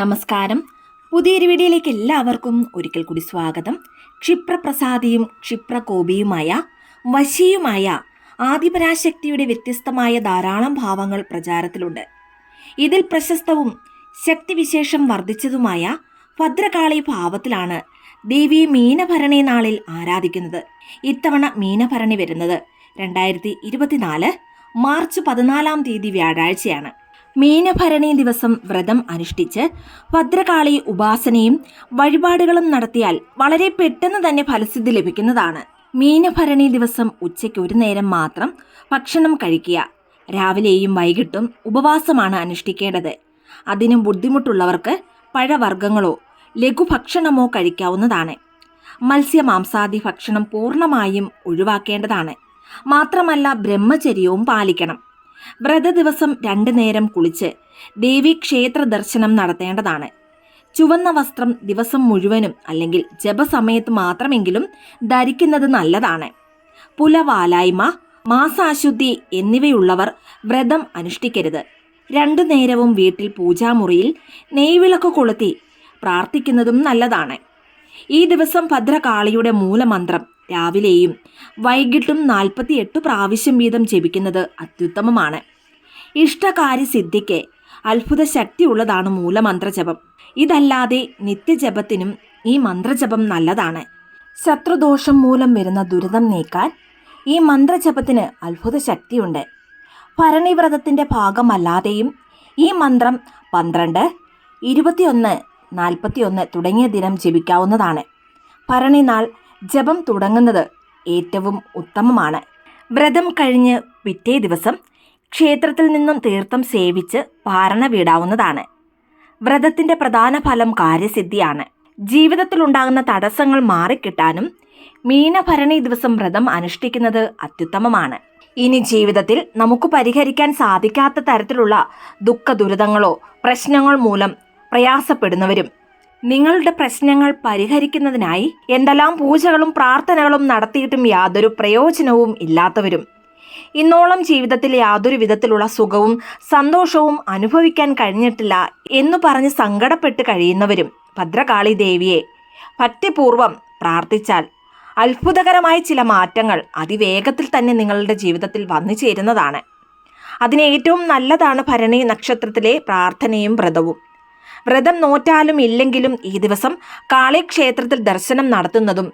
നമസ്കാരം. പുതിയൊരു വീഡിയോയിലേക്ക് എല്ലാവർക്കും ഒരിക്കൽ കൂടി സ്വാഗതം. ക്ഷിപ്രപ്രസാദിയും ക്ഷിപ്രകോപിയുമായ വശിയുമായ ആദിപരാശക്തിയുടെ വ്യത്യസ്തമായ ധാരാളം ഭാവങ്ങൾ പ്രചാരത്തിലുണ്ട്. ഇതിൽ പ്രശസ്തവും ശക്തിവിശേഷം വർദ്ധിച്ചതുമായ ഭദ്രകാളി ഭാവത്തിലാണ് ദേവിയെ മീനഭരണി നാളിൽ ആരാധിക്കുന്നത്. ഇത്തവണ മീനഭരണി വരുന്നത് രണ്ടായിരത്തി മാർച്ച് പതിനാലാം തീയതി വ്യാഴാഴ്ചയാണ്. മീനഭരണി ദിവസം വ്രതം അനുഷ്ഠിച്ച് ഭദ്രകാളി ഉപാസനയും വഴിപാടുകളും നടത്തിയാൽ വളരെ പെട്ടെന്ന് തന്നെ ഫലസിദ്ധി ലഭിക്കുന്നതാണ്. മീനഭരണി ദിവസം ഉച്ചയ്ക്ക് ഒരു നേരം മാത്രം ഭക്ഷണം കഴിക്കുക. രാവിലെയും വൈകിട്ടും ഉപവാസമാണ് അനുഷ്ഠിക്കേണ്ടത്. അതിനും ബുദ്ധിമുട്ടുള്ളവർക്ക് പഴവർഗങ്ങളോ ലഘുഭക്ഷണമോ കഴിക്കാവുന്നതാണ്. മത്സ്യമാംസാദി ഭക്ഷണം പൂർണമായും ഒഴിവാക്കേണ്ടതാണ്. മാത്രമല്ല ബ്രഹ്മചര്യവും പാലിക്കണം. വ്രത ദിവസം രണ്ടു നേരം കുളിച്ച് ദേവി ക്ഷേത്ര ദർശനം നടത്തേണ്ടതാണ്. ചുവന്ന വസ്ത്രം ദിവസം മുഴുവനും അല്ലെങ്കിൽ ജപസമയത്ത് മാത്രമെങ്കിലും ധരിക്കുന്നത് നല്ലതാണ്. പുലവാലായ്മ മാസാശുദ്ധി എന്നിവയുള്ളവർ വ്രതം അനുഷ്ഠിക്കരുത്. രണ്ടു നേരവും വീട്ടിൽ പൂജാമുറിയിൽ നെയ്വിളക്ക് കൊളുത്തി പ്രാർത്ഥിക്കുന്നതും നല്ലതാണ്. ഈ ദിവസം ഭദ്രകാളിയുടെ മൂലമന്ത്രം രാവിലെയും വൈകിട്ടും നാൽപ്പത്തിയെട്ട് പ്രാവശ്യം വീതം ജപിക്കുന്നത് അത്യുത്തമമാണ്. ഇഷ്ടകാര്യസിദ്ധിക്ക് അത്ഭുത ശക്തിയുള്ളതാണ് മൂലമന്ത്രജപം. ഇതല്ലാതെ നിത്യജപത്തിനും ഈ മന്ത്രജപം നല്ലതാണ്. ശത്രുദോഷം മൂലം വരുന്ന ദുരിതം നീക്കാൻ ഈ മന്ത്രജപത്തിന് അത്ഭുത ശക്തിയുണ്ട് ഭരണിവ്രതത്തിന്റെ ഭാഗമല്ലാതെയും ഈ മന്ത്രം പന്ത്രണ്ട് ഇരുപത്തിയൊന്ന് നാൽപ്പത്തിയൊന്ന് തുടങ്ങിയ ദിനം ജപിക്കാവുന്നതാണ്. ഭരണിനാൾ ജപം തുടങ്ങുന്നത് ഏറ്റവും ഉത്തമമാണ്. വ്രതം കഴിഞ്ഞ് പിറ്റേ ദിവസം ക്ഷേത്രത്തിൽ നിന്നും തീർത്ഥം സേവിച്ച് പാരണ വീടാവുന്നതാണ്. വ്രതത്തിന്റെ പ്രധാന ഫലം കാര്യസിദ്ധിയാണ്. ജീവിതത്തിലുണ്ടാകുന്ന തടസ്സങ്ങൾ മാറിക്കിട്ടാനും മീനഭരണി ദിവസം വ്രതം അനുഷ്ഠിക്കുന്നത് അത്യുത്തമമാണ്. ഇനി ജീവിതത്തിൽ നമുക്ക് പരിഹരിക്കാൻ സാധിക്കാത്ത തരത്തിലുള്ള ദുഃഖ ദുരിതങ്ങളോ പ്രശ്നങ്ങൾ മൂലം പ്രയാസപ്പെടുന്നവരും നിങ്ങളുടെ പ്രശ്നങ്ങൾ പരിഹരിക്കുന്നതിനായി എന്തെല്ലാം പൂജകളും പ്രാർത്ഥനകളും നടത്തിയിട്ടും യാതൊരു പ്രയോജനവും ഇല്ലാത്തവരും. ഇന്നോളം ജീവിതത്തിൽ യാതൊരു വിധത്തിലുള്ള സുഖവും സന്തോഷവും അനുഭവിക്കാൻ കഴിഞ്ഞിട്ടില്ല എന്നു പറഞ്ഞ് സങ്കടപ്പെട്ട് കഴിയുന്നവരും ഭദ്രകാളി ദേവിയെ ഭക്തിപൂർവം പ്രാർത്ഥിച്ചാൽ അത്ഭുതകരമായ ചില മാറ്റങ്ങൾ അതിവേഗത്തിൽ തന്നെ നിങ്ങളുടെ ജീവിതത്തിൽ വന്നു ചേരുന്നതാണ്. അതിന് ഏറ്റവും നല്ലതാണ് ഭരണി നക്ഷത്രത്തിലെ പ്രാർത്ഥനയും വ്രതവും. വ്രതം നോറ്റാലും ഇല്ലെങ്കിലും ഈ ദിവസം കാളിക്ഷേത്രത്തിൽ ദർശനം നടത്തുന്നതും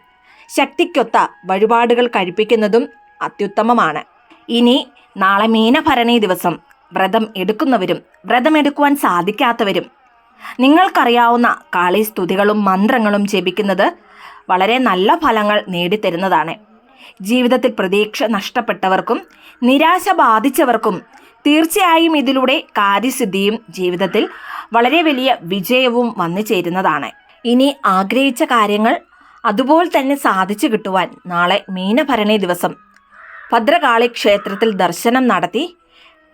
ശക്തിക്കൊത്ത വഴിപാടുകൾ കഴിപ്പിക്കുന്നതും അത്യുത്തമമാണ്. ഇനി നാളെ മീനഭരണി ദിവസം വ്രതം എടുക്കുന്നവരും വ്രതമെടുക്കുവാൻ സാധിക്കാത്തവരും. നിങ്ങൾക്കറിയാവുന്ന കാളി സ്തുതികളും മന്ത്രങ്ങളും ജപിക്കുന്നത് വളരെ നല്ല ഫലങ്ങൾ നേടിത്തരുന്നതാണ്. ജീവിതത്തിൽ പ്രതീക്ഷ നഷ്ടപ്പെട്ടവർക്കും നിരാശ ബാധിച്ചവർക്കും തീർച്ചയായും ഇതിലൂടെ കാര്യസിദ്ധിയും ജീവിതത്തിൽ വളരെ വലിയ വിജയവും വന്നു ചേരുന്നതാണ്. ഇനി ആഗ്രഹിച്ച കാര്യങ്ങൾ അതുപോലെ തന്നെ സാധിച്ചു കിട്ടുവാൻ നാളെ മീനഭരണി ദിവസം. ഭദ്രകാളി ക്ഷേത്രത്തിൽ ദർശനം നടത്തി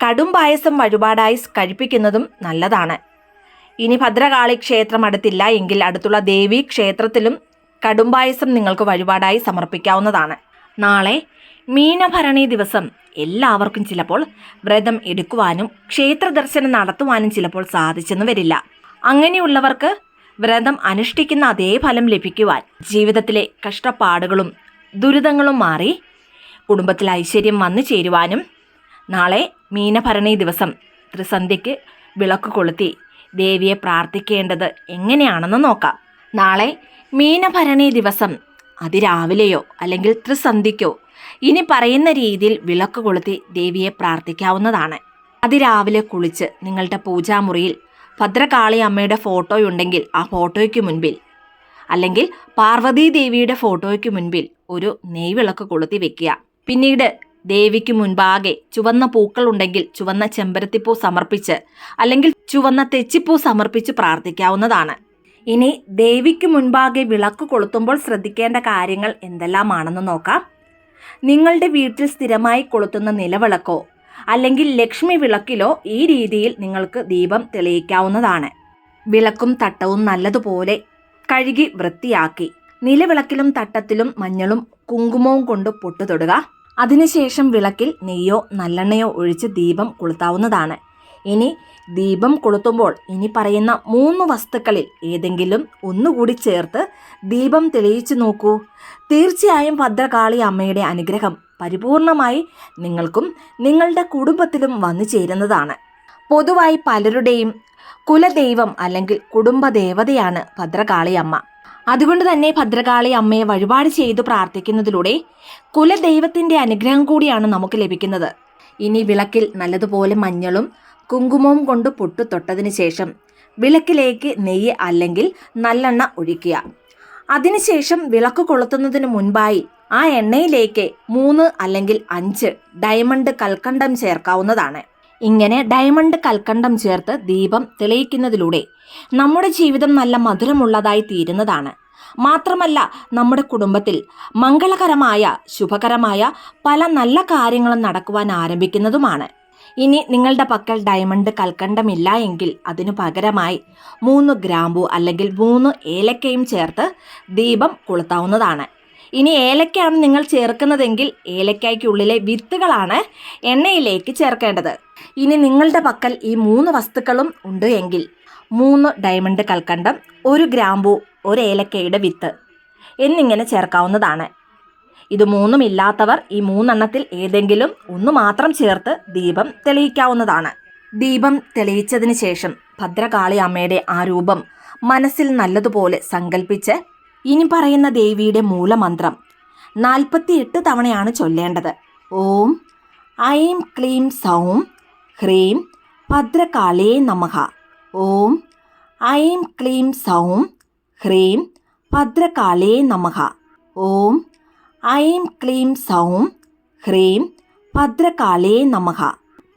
കടും പായസം വഴിപാടായി കഴിപ്പിക്കുന്നതും നല്ലതാണ്. ഇനി ഭദ്രകാളി ക്ഷേത്രം അടുത്തില്ല എങ്കിൽ അടുത്തുള്ള ദേവി ക്ഷേത്രത്തിലും കടുംപായസം നിങ്ങൾക്ക് വഴിപാടായി സമർപ്പിക്കാവുന്നതാണ്. നാളെ മീനഭരണി ദിവസം എല്ലാവർക്കും ചിലപ്പോൾ വ്രതം എടുക്കുവാനും ക്ഷേത്ര ദർശനം നടത്തുവാനും ചിലപ്പോൾ സാധിച്ചെന്ന് വരില്ല. അങ്ങനെയുള്ളവർക്ക് വ്രതം അനുഷ്ഠിക്കുന്ന അതേ ഫലം ലഭിക്കുവാൻ ജീവിതത്തിലെ കഷ്ടപ്പാടുകളും ദുരിതങ്ങളും മാറി കുടുംബത്തിൽ ഐശ്വര്യം വന്നു ചേരുവാനും നാളെ മീനഭരണി ദിവസം ത്രിസന്ധ്യയ്ക്ക് വിളക്ക് കൊളുത്തി ദേവിയെ പ്രാർത്ഥിക്കേണ്ടത് എങ്ങനെയാണെന്ന് നോക്കാം. നാളെ മീനഭരണി ദിവസം അതിരാവിലെയോ അല്ലെങ്കിൽ ത്രിസന്ധിക്കോ ഇനി പറയുന്ന രീതിയിൽ വിളക്ക് കൊളുത്തി ദേവിയെ പ്രാർത്ഥിക്കാവുന്നതാണ്. അതിരാവിലെ കുളിച്ച് നിങ്ങളുടെ പൂജാമുറിയിൽ ഭദ്രകാളി അമ്മയുടെ ഫോട്ടോയുണ്ടെങ്കിൽ ആ ഫോട്ടോയ്ക്ക് മുൻപിൽ അല്ലെങ്കിൽ പാർവതീ ദേവിയുടെ ഫോട്ടോയ്ക്ക് മുൻപിൽ ഒരു നെയ്വിളക്ക് കൊളുത്തി വെക്കുക. പിന്നീട് ദേവിക്ക് മുൻപാകെ ചുവന്ന പൂക്കൾ ഉണ്ടെങ്കിൽ ചുവന്ന ചെമ്പരത്തിപ്പൂ സമർപ്പിച്ച് അല്ലെങ്കിൽ ചുവന്ന തെച്ചിപ്പൂ സമർപ്പിച്ച് പ്രാർത്ഥിക്കാവുന്നതാണ്. ഇനി ദേവിക്ക് മുൻപാകെ വിളക്ക് കൊളുത്തുമ്പോൾ ശ്രദ്ധിക്കേണ്ട കാര്യങ്ങൾ എന്തെല്ലാമാണെന്ന് നോക്കാം. നിങ്ങളുടെ വീട്ടിൽ സ്ഥിരമായി കൊളുത്തുന്ന നിലവിളക്കോ അല്ലെങ്കിൽ ലക്ഷ്മി വിളക്കിലോ ഈ രീതിയിൽ നിങ്ങൾക്ക് ദീപം തെളിയിക്കാവുന്നതാണ്. വിളക്കും തട്ടവും നല്ലതുപോലെ കഴുകി വൃത്തിയാക്കി. നിലവിളക്കിലും തട്ടത്തിലും മഞ്ഞളും കുങ്കുമവും കൊണ്ട് പൊട്ടു തൊടുക അതിനുശേഷം വിളക്കിൽ നെയ്യോ നല്ലെണ്ണയോ ഒഴിച്ച് ദീപം കൊളുത്താവുന്നതാണ്. ഇനി ദീപം കൊളുത്തുമ്പോൾ ഇനി പറയുന്ന മൂന്ന് വസ്തുക്കളിൽ ഏതെങ്കിലും ഒന്നുകൂടി ചേർത്ത് ദീപം തെളിയിച്ചു നോക്കൂ. തീർച്ചയായും ഭദ്രകാളി അമ്മയുടെ അനുഗ്രഹം പരിപൂർണമായി നിങ്ങൾക്കും നിങ്ങളുടെ കുടുംബത്തിലും വന്നു ചേരുന്നതാണ്. പൊതുവായി പലരുടെയും കുലദൈവം അല്ലെങ്കിൽ കുടുംബദേവതയാണ് ഭദ്രകാളി അമ്മ. അതുകൊണ്ട് തന്നെ ഭദ്രകാളി അമ്മയെ വഴിപാട് ചെയ്തു പ്രാർത്ഥിക്കുന്നതിലൂടെ കുലദൈവത്തിന്റെ അനുഗ്രഹം കൂടിയാണ് നമുക്ക് ലഭിക്കുന്നത്. ഇനി വിളക്കിൽ നല്ലതുപോലെ മഞ്ഞളും കുങ്കുമവും കൊണ്ട് പൊട്ടു തൊട്ടതിന് ശേഷം വിളക്കിലേക്ക് നെയ്യ് അല്ലെങ്കിൽ നല്ലെണ്ണ ഒഴിക്കുക. അതിനുശേഷം വിളക്ക് കൊളുത്തുന്നതിന് മുൻപായി ആ എണ്ണയിലേക്ക് മൂന്ന് അല്ലെങ്കിൽ അഞ്ച് ഡയമണ്ട് കൽക്കണ്ടം ചേർക്കാവുന്നതാണ്. ഇങ്ങനെ ഡയമണ്ട് കൽക്കണ്ടം ചേർത്ത് ദീപം തെളിയിക്കുന്നതിലൂടെ നമ്മുടെ ജീവിതം നല്ല മധുരമുള്ളതായി തീരുന്നതാണ്. മാത്രമല്ല നമ്മുടെ കുടുംബത്തിൽ മംഗളകരമായ ശുഭകരമായ പല നല്ല കാര്യങ്ങളും നടക്കുവാൻ ആരംഭിക്കുന്നതുമാണ്. ഇനി നിങ്ങളുടെ പക്കൽ ഡയമണ്ട് കൽക്കണ്ടമില്ല എങ്കിൽ അതിനു പകരമായി മൂന്ന് ഗ്രാമ്പു അല്ലെങ്കിൽ മൂന്ന് ഏലക്കയും ചേർത്ത് ദീപം കൊളുത്താവുന്നതാണ്. ഇനി ഏലക്കയാണ് നിങ്ങൾ ചേർക്കുന്നതെങ്കിൽ ഏലക്കായ്ക്കുള്ളിലെ വിത്തുകളാണ് എണ്ണയിലേക്ക് ചേർക്കേണ്ടത്. ഇനി നിങ്ങളുടെ പക്കൽ ഈ മൂന്ന് വസ്തുക്കളും ഉണ്ട് എങ്കിൽ മൂന്ന് ഡയമണ്ട് കൽക്കണ്ടം ഒരു ഗ്രാമ്പു ഒരു ഏലക്കയുടെ വിത്ത് എന്നിങ്ങനെ ചേർക്കാവുന്നതാണ്. ഇത് മൂന്നും ഇല്ലാത്തവർ ഈ മൂന്നെണ്ണത്തിൽ ഏതെങ്കിലും ഒന്ന് മാത്രം ചേർത്ത് ദീപം തെളിയിക്കാവുന്നതാണ്. ദീപം തെളിയിച്ചതിന് ശേഷം ഭദ്രകാളി അമ്മയുടെ ആ രൂപം മനസ്സിൽ നല്ലതുപോലെ സങ്കല്പിച്ച് ഇനി പറയുന്ന ദേവിയുടെ മൂലമന്ത്രം നാൽപ്പത്തിയെട്ട് തവണയാണ് ചൊല്ലേണ്ടത്. ഓം ഐം ക്ലീം സൗം ഹ്രീം ഭദ്രകാളേ നമഹ ഓം ഐം ക്ലീം സൗം ഹ്രീം ഭദ്രകാളേ നമഹ ഓം ഐം ക്ലീം സൗം ഹ്രീം ഭദ്രകാലേ നമഹ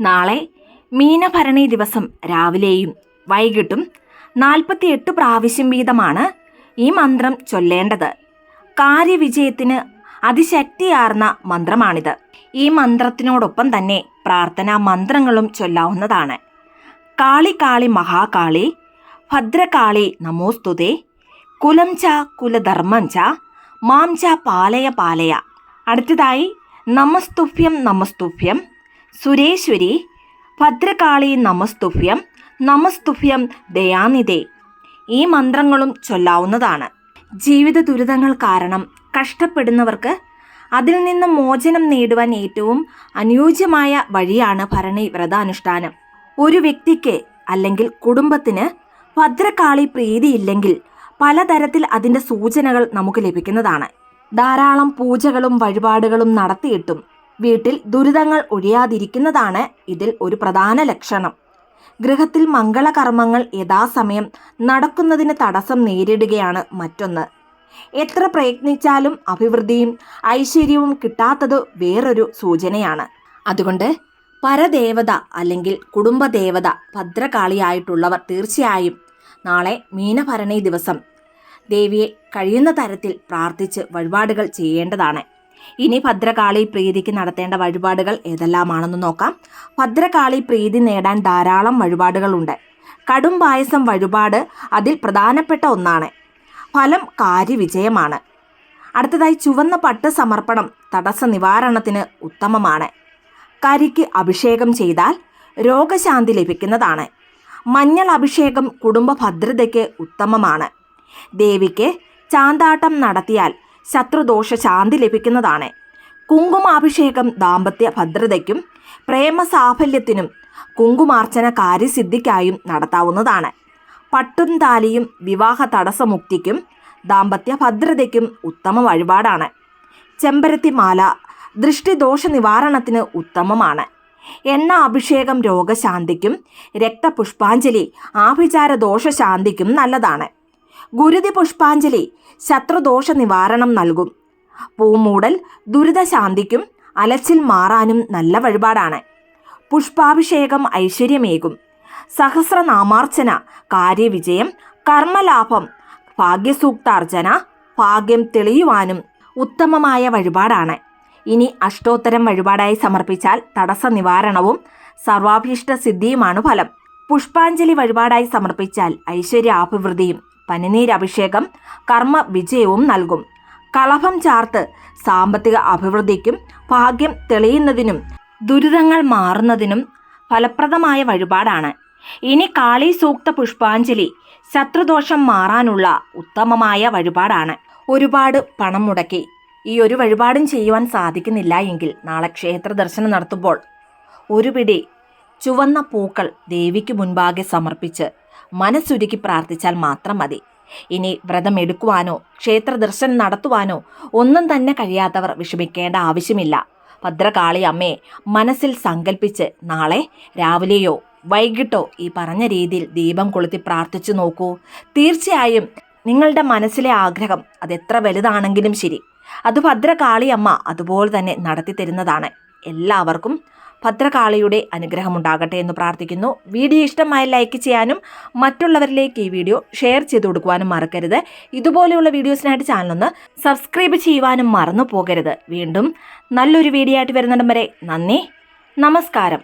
നാളെ മീനഭരണി ദിവസം രാവിലെയും വൈകിട്ടും നാൽപ്പത്തിയെട്ട് പ്രാവശ്യം വീതമാണ് ഈ മന്ത്രം ചൊല്ലേണ്ടത്. കാര്യവിജയത്തിന് അതിശക്തിയാർന്ന മന്ത്രമാണിത്. ഈ മന്ത്രത്തിനോടൊപ്പം തന്നെ പ്രാർത്ഥനാ മന്ത്രങ്ങളും ചൊല്ലാവുന്നതാണ്. കാളി കാളി മഹാകാളി ഭദ്രകാളി നമോസ്തുതേ കുലം ച കുലധർമ്മം ച മാം ച പാലയ പാലയ. അടുത്തതായി നമസ്തുഭ്യം നമസ്തുഭ്യം സുരേശ്വരി ഭദ്രകാളി നമസ്തുഭ്യം നമസ്തുഭ്യം ദയാനിധേ. ഈ മന്ത്രങ്ങളും ചൊല്ലാവുന്നതാണ്. ജീവിത ദുരിതങ്ങൾ കാരണം കഷ്ടപ്പെടുന്നവർക്ക് അതിൽ നിന്ന് മോചനം നേടുവാൻ ഏറ്റവും അനുയോജ്യമായ വഴിയാണ് ഭരണി വ്രതാനുഷ്ഠാനം. ഒരു വ്യക്തിക്ക് അല്ലെങ്കിൽ കുടുംബത്തിന് ഭദ്രകാളി പ്രീതിയില്ലെങ്കിൽ പലതരത്തിൽ അതിന്റെ സൂചനകൾ നമുക്ക് ലഭിക്കുന്നതാണ്. ധാരാളം പൂജകളും വഴിപാടുകളും നടത്തിയിട്ടും വീട്ടിൽ ദുരിതങ്ങൾ ഒഴിയാതിരിക്കുന്നതാണ് ഇതിൽ ഒരു പ്രധാന ലക്ഷണം. ഗൃഹത്തിൽ മംഗളകർമ്മങ്ങൾ യഥാസമയം നടക്കുന്നതിന് തടസ്സം നേരിടുകയാണ് മറ്റൊന്ന്. എത്ര പ്രയത്നിച്ചാലും അഭിവൃദ്ധിയും ഐശ്വര്യവും കിട്ടാത്തത് വേറൊരു സൂചനയാണ്. അതുകൊണ്ട് പരദേവത അല്ലെങ്കിൽ കുടുംബദേവത ഭദ്രകാളിയായിട്ടുള്ളവർ തീർച്ചയായും നാളെ മീനഭരണി ദിവസം. ദേവിയെ കഴിയുന്ന തരത്തിൽ പ്രാർത്ഥിച്ച് വഴിപാടുകൾ ചെയ്യേണ്ടതാണ്. ഇനി ഭദ്രകാളി പ്രീതിക്ക് നടത്തേണ്ട വഴിപാടുകൾ ഏതെല്ലാമാണെന്ന് നോക്കാം. ഭദ്രകാളി പ്രീതി നേടാൻ ധാരാളം വഴിപാടുകളുണ്ട്. കടും പായസം വഴിപാട് അതിൽ പ്രധാനപ്പെട്ട ഒന്നാണ്. ഫലം കാര്യവിജയമാണ്. അടുത്തതായി ചുവന്ന പട്ട് സമർപ്പണം തടസ്സ നിവാരണത്തിന് ഉത്തമമാണ്. കരിക്ക് അഭിഷേകം ചെയ്താൽ രോഗശാന്തി ലഭിക്കുന്നതാണ്. മഞ്ഞൾ അഭിഷേകം കുടുംബ ഭദ്രതയ്ക്ക് ഉത്തമമാണ്. ദേവിക്ക് ചാന്താട്ടം നടത്തിയാൽ ശത്രുദോഷ ശാന്തി ലഭിക്കുന്നതാണ്. കുങ്കുമാഭിഷേകം ദാമ്പത്യ ഭദ്രതയ്ക്കും പ്രേമ സാഫല്യത്തിനും കുങ്കുമാർച്ചന കാര്യസിദ്ധിക്കായും നടത്താവുന്നതാണ്. പട്ടും താലിയും വിവാഹ തടസ്സമുക്തിക്കും ദാമ്പത്യ ഭദ്രതയ്ക്കും ഉത്തമ വഴിപാടാണ്. ചെമ്പരത്തിമാല ദൃഷ്ടിദോഷ നിവാരണത്തിന് ഉത്തമമാണ്. എണ്ണ അഭിഷേകം രോഗശാന്തിക്കും രക്തപുഷ്പാഞ്ജലി ആഭിചാര ദോഷശാന്തിക്കും നല്ലതാണ്. ഗുരുതി പുഷ്പാഞ്ജലി ശത്രുദോഷ നിവാരണം നൽകും. പൂമൂടൽ ദുരിതശാന്തിക്കും അലച്ചിൽ മാറാനും നല്ല വഴിപാടാണ്. പുഷ്പാഭിഷേകം ഐശ്വര്യമേകും. സഹസ്രനാമാർച്ചന കാര്യവിജയം കർമ്മലാഭം ഭാഗ്യസൂക്താർച്ചന ഭാഗ്യം തെളിയുവാനും ഉത്തമമായ വഴിപാടാണ്. ഇനി അഷ്ടോത്തരം വഴിപാടായി സമർപ്പിച്ചാൽ തടസ്സ നിവാരണവും സർവാഭീഷ്ട സിദ്ധിയുമാണ് ഫലം. പുഷ്പാഞ്ജലി വഴിപാടായി സമർപ്പിച്ചാൽ ഐശ്വര്യാഭിവൃദ്ധിയും പനിനീരഭിഷേകം കർമ്മ വിജയവും നൽകും. കളഭം ചാർത്ത് സാമ്പത്തിക അഭിവൃദ്ധിക്കും ഭാഗ്യം തെളിയുന്നതിനും ദുരിതങ്ങൾ മാറുന്നതിനും ഫലപ്രദമായ വഴിപാടാണ്. ഇനി കാളി സൂക്ത പുഷ്പാഞ്ജലി ശത്രുദോഷം മാറാനുള്ള ഉത്തമമായ വഴിപാടാണ്. ഒരുപാട് പണം മുടക്കി ഈ ഒരു വഴിപാടും ചെയ്യുവാൻ സാധിക്കുന്നില്ല എങ്കിൽ നാളെ ക്ഷേത്ര ദർശനം നടത്തുമ്പോൾ ഒരു പിടി ചുവന്ന പൂക്കൾ ദേവിക്ക് മുൻപാകെ സമർപ്പിച്ച് മനസ്സുരുക്കി പ്രാർത്ഥിച്ചാൽ മാത്രം മതി. ഇനി വ്രതം എടുക്കുവാനോ ക്ഷേത്ര ദർശനം നടത്തുവാനോ ഒന്നും തന്നെ കഴിയാത്തവർ വിഷമിക്കേണ്ട ആവശ്യമില്ല. ഭദ്രകാളി അമ്മയെ മനസ്സിൽ സങ്കല്പിച്ച് നാളെ രാവിലെയോ വൈകിട്ടോ ഈ പറഞ്ഞ രീതിയിൽ ദീപം കൊളുത്തി പ്രാർത്ഥിച്ചു നോക്കൂ. തീർച്ചയായും നിങ്ങളുടെ മനസ്സിലെ ആഗ്രഹം അതെത്ര വലുതാണെങ്കിലും ശരി. അത് ഭദ്രകാളിയമ്മ അതുപോലെ തന്നെ നടത്തി തരുന്നതാണ്. എല്ലാവർക്കും ഭദ്രകാളിയുടെ അനുഗ്രഹം ഉണ്ടാകട്ടെ എന്ന് പ്രാർത്ഥിക്കുന്നു. വീഡിയോ ഇഷ്ടമായി ലൈക്ക് ചെയ്യാനും മറ്റുള്ളവരിലേക്ക് ഈ വീഡിയോ ഷെയർ ചെയ്ത് കൊടുക്കുവാനും മറക്കരുത്. ഇതുപോലെയുള്ള വീഡിയോസിനായിട്ട് ചാനലൊന്ന് സബ്സ്ക്രൈബ് ചെയ്യുവാനും മറന്നു പോകരുത്. വീണ്ടും നല്ലൊരു വീഡിയോ ആയിട്ട് വരുന്നിടം വരെ നന്ദി. നമസ്കാരം.